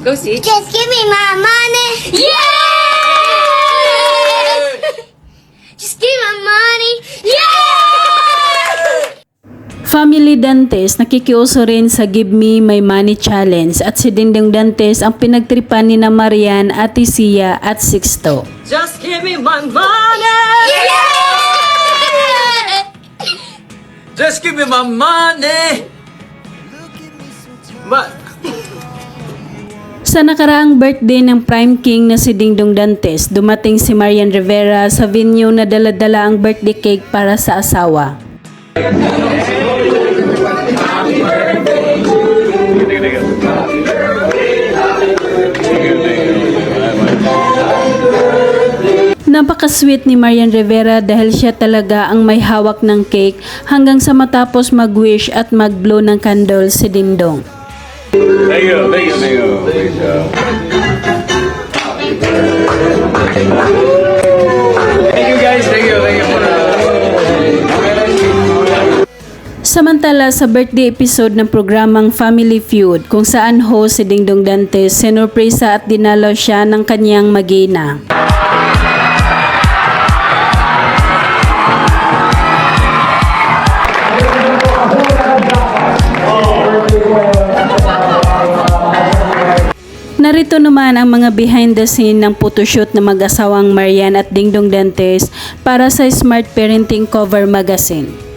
Go, Stitch. Just give me my money. Yeah! Just give me my money. Family Dantes nakikiuso rin sa Give Me My Money Challenge at si Dingdong Dantes ang pinagtripan ni na Marian, Ate Sia at Sixto. Just give me my money! Just give me my money! Sa nakaraang birthday ng Prime King na si Dingdong Dantes, dumating si Marian Rivera sa venue na daladala ang birthday cake para sa asawa. Napaka-sweet ni Marian Rivera dahil siya talaga ang may hawak ng cake hanggang sa matapos mag-wish at mag-blow ng candle si Dingdong. There you go, there you go, there you go. There you go. Thank you guys, thank you, thank you for Samantala sa birthday episode ng programang Family Feud kung saan host si Dingdong Dantes, sinurpresa at dinalaw siya ng kanyang magina. Narito naman ang mga behind the scene ng photoshoot ng mag-asawang Marian at Dingdong Dantes para sa Smart Parenting Cover Magazine.